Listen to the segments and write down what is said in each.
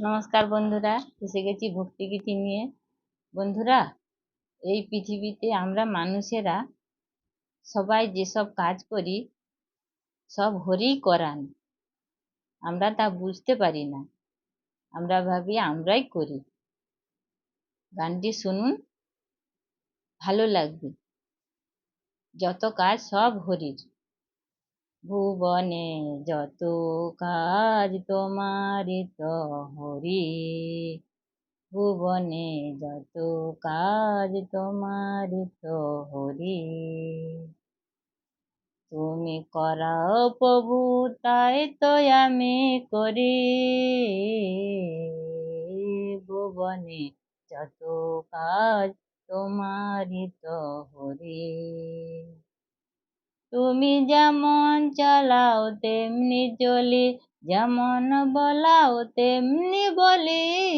নমস্কার বন্ধুরা, এসে গেছি ভক্তিগীতি নিয়ে। বন্ধুরা, এই পৃথিবীতে আমরা মানুষেরা সবাই যেসব কাজ করি, সব হরিই করান। আমরা তা বুঝতে পারি না। আমরা ভাবি, আমরাই করি। গানটি শুনুন, ভালো লাগবে। যত কাজ সব হরির। ভুবনে যত কাজ তোমারই তো হরি ভুবনে যত কাজ তোমারই তো হরি তুমি করাও প্রভু, তাই তো আমি করি। ভুবনে যত কাজ তোমারই তো হরি তুমি যেমন চালাও, তেমনি চলি। যেমন বলাও, তেমনি বলি।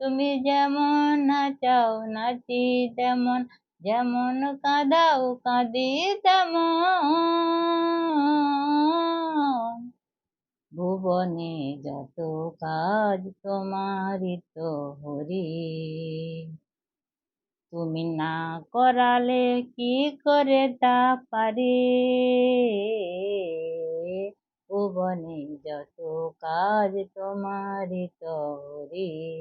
তুমি যেমন নাচাও, নাচি তেমন। যেমন কাঁদাও, কাঁদি তেমন। ভুবনে যত কাজ তোমারই তো হরি। তুমি না করালে কি করে তা পারি? ভুবনে যত কাজ তোমারই তরি।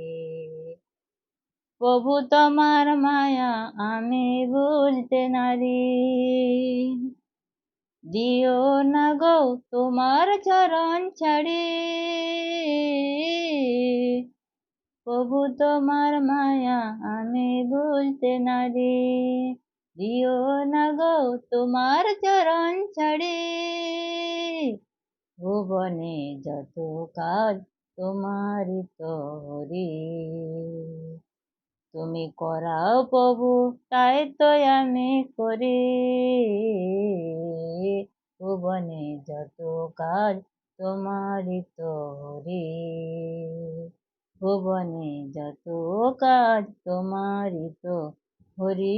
প্রভু তোমার মায়া আমি বুঝতে নারি। দিও না গো তোমার চরণ ছাড়ি। প্রভু তোমার মায়া আমি ভুলতে নারি দিও না গো তোমার চরণ ছাড়ি। ভুবনে যত কাজ তোমারই তরি তুমি করাও প্রভু, তাই তো আমি করি। ভুবনে যত কাজ তোমারই তরি ভুবনে যত কাজ তোমারই তো হরি।